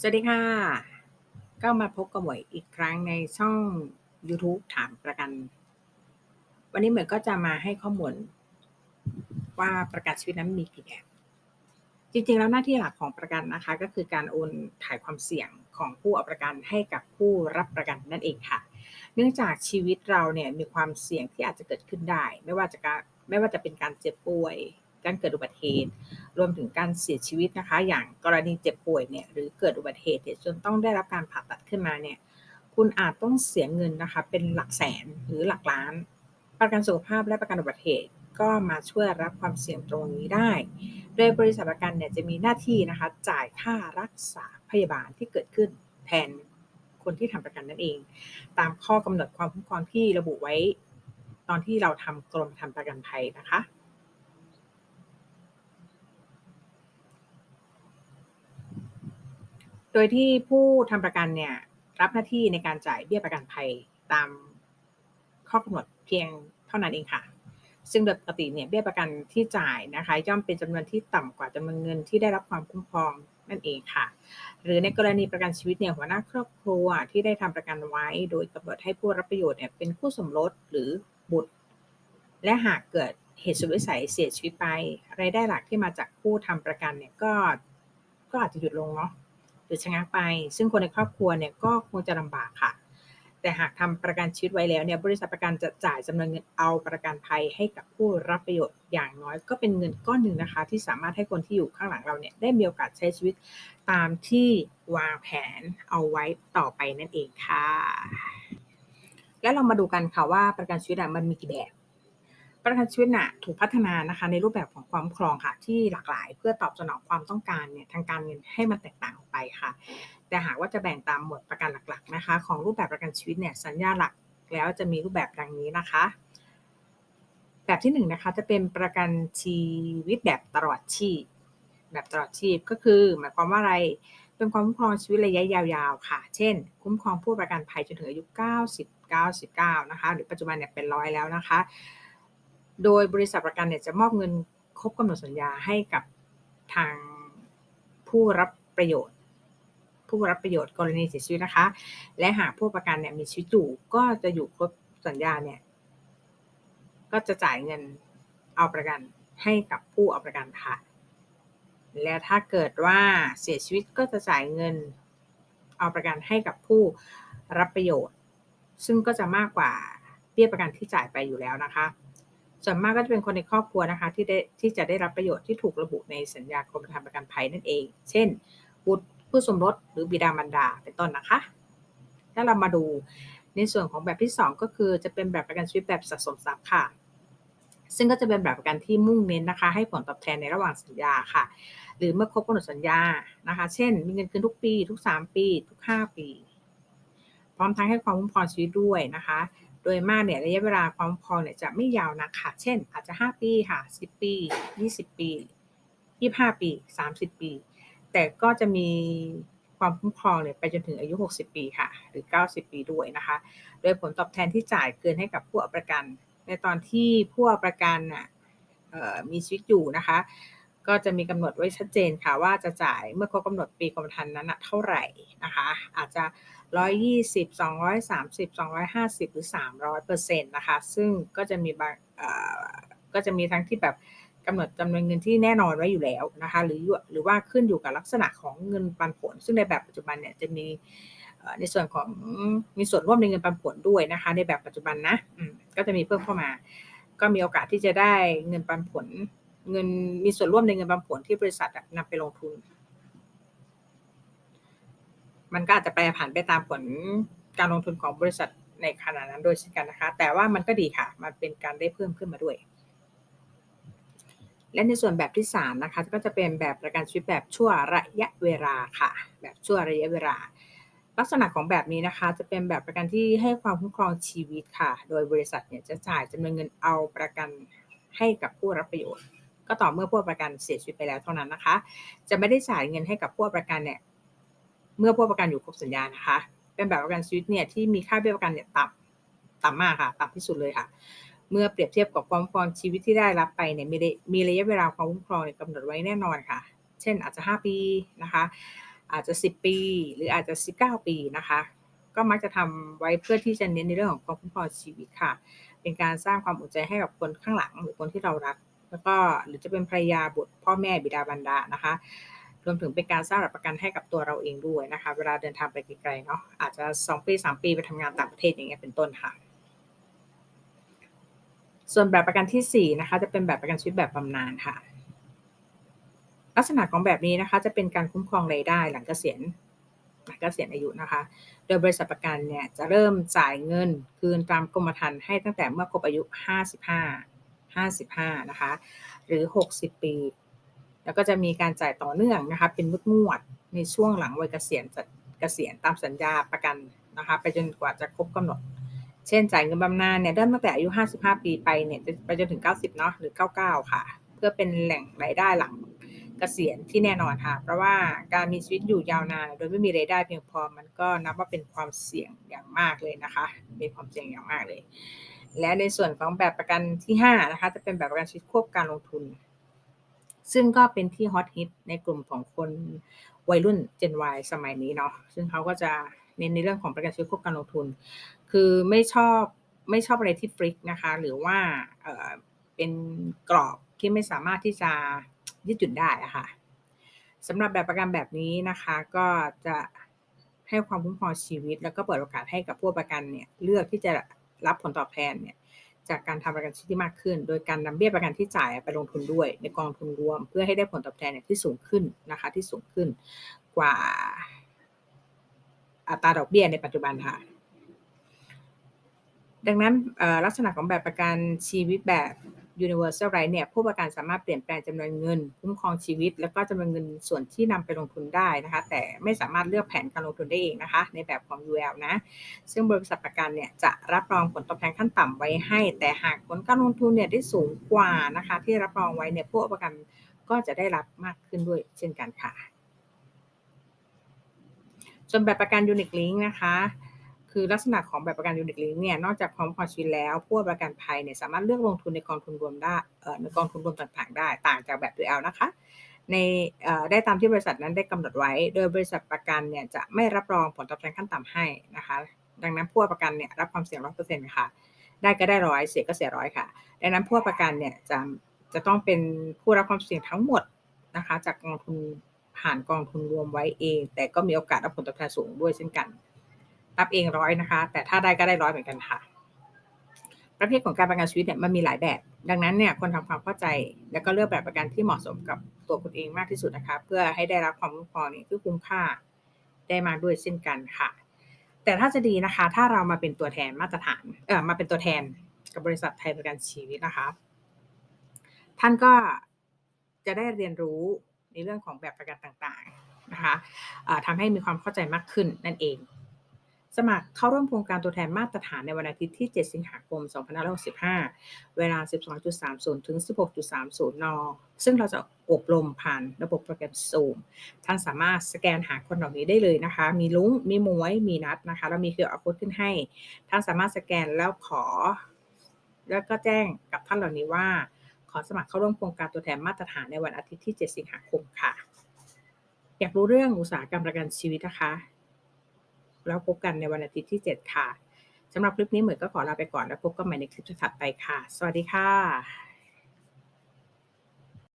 สวัสดีค่ะ ก็มาพบกับหมวยอีกครั้งในช่อง YouTube ถามประกัน วันนี้เหมวยก็จะมาให้ข้อมูลว่าประกันชีวิตนั้นมีกี่แบบ จริงๆ แล้วหน้าที่หลักของประกันนะคะ ก็คือการโอนถ่ายความเสี่ยงของผู้เอาประกันให้กับผู้รับประกันนั่นเองค่ะ เนื่องจากชีวิตเราเนี่ยมีความเสี่ยงที่อาจจะเกิดขึ้นได้ ไม่ว่าจะการไม่ว่าจะเป็นการเจ็บป่วย การเกิดอุบัติเหตุ รวมถึงการเสียชีวิตนะคะ อย่างกรณีเจ็บป่วยเนี่ยหรือเกิดอุบัติเหตุจนต้องได้รับการผ่าตัดขึ้นมาเนี่ยคุณอาจต้องเสียเงินนะคะเป็นหลักแสนหรือหลักล้าน ประกันสุขภาพและประกันอุบัติเหตุก็มาช่วยรับความเสี่ยงตรงนี้ได้ โดยบริษัทประกันเนี่ยจะมีหน้าที่นะคะจ่ายค่ารักษาพยาบาลที่เกิดขึ้นแทนคนที่ทำประกันนั่นเอง ตามข้อกำหนดความคุ้มครองที่ระบุไว้ ตอนที่เราทำกรมธรรม์ประกันภัยนะคะ โดยที่ผู้ทำประกันเนี่ยรับหน้าที่ในการจ่ายเบี้ยประกันภัยตามข้อกำหนดเพียงเท่านั้นเองค่ะ ซึ่งโดยปกติเนี่ยเบี้ยประกันที่จ่ายนะคะ ย่อมเป็นจำนวนที่ต่ำกว่าจำนวนเงินที่ได้รับความคุ้มครองนั่นเองค่ะ หรือในกรณีประกันชีวิตเนี่ยหัวหน้าครอบครัวที่ได้ทำประกันไว้ โดยกำหนดให้ผู้รับประโยชน์เนี่ยเป็นคู่สมรสหรือบุตร และหากเกิดเหตุสุดวิสัยเสียชีวิตไปรายได้หลักที่มาจากผู้ทำประกันเนี่ยก็ก็อาจจะหยุดลงเนาะ หรือชะงักไป ซึ่งคนในครอบครัวเนี่ยก็คงจะลำบากค่ะ แต่หากทำประกันชีวิตไว้แล้วเนี่ยบริษัทประกันจะจ่ายจำนวนเงินเอาประกันภัยให้กับผู้รับประโยชน์อย่างน้อยก็เป็นเงินก้อนหนึ่งนะคะ ที่สามารถให้คนที่อยู่ข้างหลังเราเนี่ยได้มีโอกาสใช้ชีวิตตามที่วางแผนเอาไว้ต่อไปนั่นเองค่ะ แล้วเรามาดูกันค่ะว่าประกันชีวิตมันมีกี่แบบประกันชีวิตน่ะถูกพัฒนานะคะในรูปแบบของความครองค่ะ ที่หลากหลาย เพื่อตอบสนองความต้องการเนี่ยทางการเงินให้มันแตกต่าง ไปค่ะ แต่หากว่าจะแบ่งตามหมวดประกันหลักๆนะคะ ของรูปแบบประกันชีวิตเนี่ยสัญญาหลักแล้วจะมีรูปแบบดังนี้นะคะ แบบที่1นนะคะจะเป็นประกันชีวิตแบบตลอดชีพ แบบตลอดชีพก็คือ หมายความว่าอะไรเป็นความคุ้มครองชีวิตระยะยาวๆ ค่ะ เช่น คุ้มครองผู้ประกันภัยจนถึงอายุ 90 99 นะคะ หรือปัจจุบันเนี่ยเป็นร้อยแล้วนะคะ โดยบริษัทประกันเนี่ยจะมอบเงินครบกำหนดสัญญาให้กับทางผู้รับประโยชน์ ผู้รับประโยชน์กรณีเสียชีวิตนะคะ และหากผู้ประกันเนี่ยมีชีวิตอยู่ก็จะอยู่ครบสัญญาเนี่ยก็จะจ่ายเงินเอาประกันให้กับผู้เอาประกันค่ะ และถ้าเกิดว่าเสียชีวิตก็จะจ่ายเงินเอาประกันให้กับผู้รับประโยชน์ ซึ่งก็จะมากกว่าเบี้ยประกันที่จ่ายไปอยู่แล้วนะคะ ส่วนมากก็จะเป็นคนในครอบครัวนะคะที่ได้ที่จะได้รับประโยชน์ที่ถูกระบุในสัญญากรมธรรม์ประกันภัยนั่นเอง เช่นบุตร ผู้สมรสหรือบิดามารดาเป็นต้นนะคะ ถ้าเรามาดูในส่วนของแบบที่ 2 ก็คือจะเป็นแบบประกันชีวิตแบบสะสมทรัพย์ค่ะ ซึ่งก็จะเป็นแบบประกันที่มุ่งเน้นนะคะ ให้ผลตอบแทนในระหว่างสัญญาค่ะ หรือเมื่อครบกำหนดสัญญานะคะ เช่น มีเงินคืนทุกปี ทุก 3 ปี ทุก 5 ปี พร้อมทั้งให้ความคุ้มครองชีวิตด้วยนะคะ โดยมากเนี่ยระยะเวลาความคุ้มครองเนี่ยจะไม่ยาวนักค่ะ เช่น อาจจะ 5 ปีค่ะ 10 ปี 20 ปี 25 ปี 30 ปี แต่ก็จะมีความคุ้มครองเนี่ยไปจนถึงอายุ 60 ปีค่ะ หรือ 90 ปีด้วยนะคะ โดยผลตอบแทนที่จ่ายเกินให้กับผู้เอาประกัน ในตอนที่ผู้เอาประกันน่ะมีชีวิตอยู่นะคะ ก็จะมีกำหนดไว้ชัดเจนค่ะ ว่าจะจ่ายเมื่อครบกำหนดปีกรมธรรม์นั้นเท่าไหร่นะคะ อาจจะ 120 230 250 หรือ 300เปอร์เซ็นต์นะคะ ซึ่งก็จะมีบางก็จะมีทั้งที่แบบ กำหนดจำนวนเงินที่แน่นอนไว้อยู่แล้วนะคะหรือหรือว่าขึ้นอยู่กับลักษณะของเงินปันผล ซึ่งในแบบปัจจุบันเนี่ยจะมีในส่วนของมีส่วนร่วมในเงินปันผลด้วยนะคะ ในแบบปัจจุบันนะก็จะมีเพิ่มเข้ามา ก็มีโอกาสที่จะได้เงินปันผล เงินมีส่วนร่วมในเงินปันผลที่บริษัทนำไปลงทุน มันก็อาจจะแปรผันไปตามผลการลงทุนของบริษัทในขณะนั้นโดยเช่นกันนะคะ แต่ว่ามันก็ดีค่ะ มันเป็นการได้เพิ่มขึ้นมาด้วย และในส่วนแบบที่ 3 นะคะ ก็จะเป็นแบบประกันชีวิตแบบชั่วระยะเวลาค่ะ แบบชั่วระยะเวลา ลักษณะของแบบนี้นะคะ จะเป็นแบบประกันที่ให้ความคุ้มครองชีวิตค่ะ โดยบริษัทเนี่ยจะจ่ายจำนวนเงินเอาประกันให้กับผู้รับประโยชน์ ก็ต่อเมื่อผู้ประกันเสียชีวิตไปแล้วเท่านั้นนะคะ จะไม่ได้จ่ายเงินให้กับผู้ประกันเนี่ยเมื่อผู้ประกันอยู่ครบสัญญานะคะ เป็นแบบประกันชีวิตเนี่ยที่มีค่าเบี้ยประกันเนี่ยต่ำต่ำมากค่ะต่ำที่สุดเลยค่ะ เมื่อเปรียบเทียบกับความคุ้มครองชีวิตที่ได้รับไปเนี่ยมีมีระยะเวลาความคุ้มครองเนี่ยกำหนดไว้แน่นอนค่ะ เช่นอาจจะ 5 ปีนะคะ อาจจะ 10 ปี หรืออาจจะ 19 ปีนะคะ ก็มักจะทำไว้เพื่อที่จะเน้นในเรื่องของความคุ้มครองชีวิตค่ะ เป็นการสร้างความอุ่นใจให้กับคนข้างหลัง หรือคนที่เรารัก แล้วก็หรือจะเป็นภรรยาบุตรพ่อแม่บิดาบรรดานะคะรวมถึงเป็นการสร้างหลักประกันให้กับตัวเราเองด้วยนะคะ เวลาเดินทางไปไกลๆเนาะอาจจะ 2 ปี 3 ปีไปทำงานต่างประเทศอย่างเงี้ยเป็นต้นค่ะ ส่วนแบบประกันที่4นะคะจะเป็นแบบประกันชีวิตแบบบำนาญค่ะ ลักษณะของแบบนี้นะคะ จะเป็นการคุ้มครองรายได้หลังเกษียณหลังเกษียณอายุนะคะ โดยบริษัทประกันเนี่ยจะเริ่มจ่ายเงินคืนตามกรมธรรม์ให้ตั้งแต่เมื่อครบอายุ 55 55นะคะ หรือ 60 ปี แล้วก็จะมีการจ่ายต่อเนื่องนะคะ เป็นงวดในช่วงหลังวัยเกษียณเกษียณตามสัญญาประกันนะคะ ไปจนกว่าจะครบกำหนด เช่นจ่ายเงินบำนาญเนี่ยเริ่มตั้งแต่อายุ 55 ปีไปเนี่ยไปจนถึง 90 เนาะหรือ 99 ค่ะ เพื่อเป็นแหล่งรายได้หลังเกษียณที่แน่นอนค่ะ เพราะว่าการมีชีวิตอยู่ยาวนานโดยไม่มีรายได้เพียงพอมันก็นับว่าเป็นความเสี่ยงอย่างมากเลยนะคะเป็นความเสี่ยงอย่างมากเลย และในส่วนของแบบประกันที่5นะคะจะเป็นแบบประกันชีวิตควบการลงทุน ซึ่งก็เป็นที่ฮอตฮิตในกลุ่มของคนวัยรุ่น Gen Y สมัยนี้เนาะซึ่งเขาก็จะ เน้นในเรื่องของประกันชีวิตควบการลงทุน คือไม่ชอบไม่ชอบอะไรที่ฟริกนะคะ หรือว่าเออเป็นกรอบที่ไม่สามารถที่จะยืดหยุ่นได้ะค่ะสำหรับแบบประกันแบบนี้นะคะก็จะให้ความคุ้มครองชีวิต แล้วก็เปิดโอกาสให้กับผู้ประกันเนี่ยเลือกที่จะรับผลตอบแทนเนี่ยจากการทำประกันชีวิตที่มากขึ้น โดยการนำเบี้ยประกันที่จ่ายไปลงทุนด้วย ในกองทุนรวม เพื่อให้ได้ผลตอบแทนที่สูงขึ้นนะคะที่สูงขึ้นกว่า อัตราดอกเบี้ยในปัจจุบันค่ะ ดังนั้นลักษณะของแบบประกันชีวิตแบบ Universal Right เนี่ยผู้ประกันสามารถเปลี่ยนแปลงจำนวนเงิน คุ้มครองชีวิต แล้วก็จำนวนเงินส่วนที่นำไปลงทุนได้นะคะ แต่ไม่สามารถเลือกแผนการลงทุนได้เองนะคะ ในแบบของ UL นะ ซึ่งบริษัทประกันเนี่ยจะรับรองผลตอบแทนขั้นต่ำไว้ให้ แต่หากผลการลงทุนเนี่ยได้สูงกว่านะคะ ที่รับรองไว้เนี่ยผู้ประกันก็จะได้รับมากขึ้นด้วยเช่นกันค่ะ ส่วนแบบประกัน Unique Link นะคะ คือลักษณะของแบบประกันยูนิตลิงเนี่ยนอกจากความครองชีวิตแล้วผู้ประกันภัยเนี่ยสามารถเลือกลงทุนในกองทุนรวมได้ในกองทุนรวมต่างๆได้ ต่างจากแบบตัวเอลนะคะในได้ตามที่บริษัทนั้นได้กำหนดไว้ โดยบริษัทประกันเนี่ยจะไม่รับรองผลตอบแทนขั้นต่ำให้นะคะ ดังนั้นผู้ประกันเนี่ยรับความเสี่ยงร้อยเปอร์เซ็นต์ค่ะ ได้ก็ได้ร้อยเสียก็เสียร้อยค่ะ ดังนั้นผู้ประกันเนี่ยจะจะต้องเป็นผู้รับความเสี่ยงทั้งหมดนะคะ จากกองทุน ผ่านกองทุนรวมไว้เอง แต่ก็มีโอกาสรับผลตอบแทนสูงด้วยเช่นกัน รับเองร้อยนะคะ แต่ถ้าได้ก็ได้ร้อยเหมือนกันค่ะ ประเภทของการประกันชีวิตเนี่ยมันมีหลายแบบ ดังนั้นเนี่ยคนทำความเข้าใจ แล้วก็เลือกแบบประกันที่เหมาะสมกับตัวคุณเองมากที่สุดนะคะ เพื่อให้ได้รับความคุ้มครองนี่ที่คุ้มค่าได้มาด้วยเช่นกันค่ะ แต่ถ้าจะดีนะคะ ถ้าเรามาเป็นตัวแทนมาตรฐานเออมาเป็นตัวแทนกับบริษัทไทยประกันชีวิตนะคะ ท่านก็จะได้เรียนรู้ ในเรื่องของแบบประกันต่างๆนะคะทำให้มีความเข้าใจมากขึ้นนั่นเอง สมัครเข้าร่วมโครงการตัวแทนมาตรฐานในวันอาทิตย์ที่ 7 สิงหาคม 2565 เวลา 12.30 ถึง 16.30 น ซึ่งเราจะอบรมผ่านระบบโปรแกรม Zoom ท่านสามารถสแกนหาคนเหล่านี้ได้เลยนะคะ มีลุง มีมวย มีนัดนะคะแล้วมีเคอร์โค้ดขึ้นให้ ท่านสามารถสแกนแล้วขอ แล้วก็แจ้งกับท่านเหล่านี้ว่า อสมัครเข้าร่วมโครงการตัวแทนมาตรฐานในวันอาทิตย์ที่ 7 สิงหาคมค่ะ อยากรู้เรื่องอุตสาหกรรมประกันชีวิตนะคะ แล้วพบกันในวันอาทิตย์ที่ 7 ค่ะสำหรับคลิปนี้เหมือนก็ขอลาไปก่อนแล้วพบกันใหม่ในคลิปถัดไปค่ะ สวัสดีค่ะ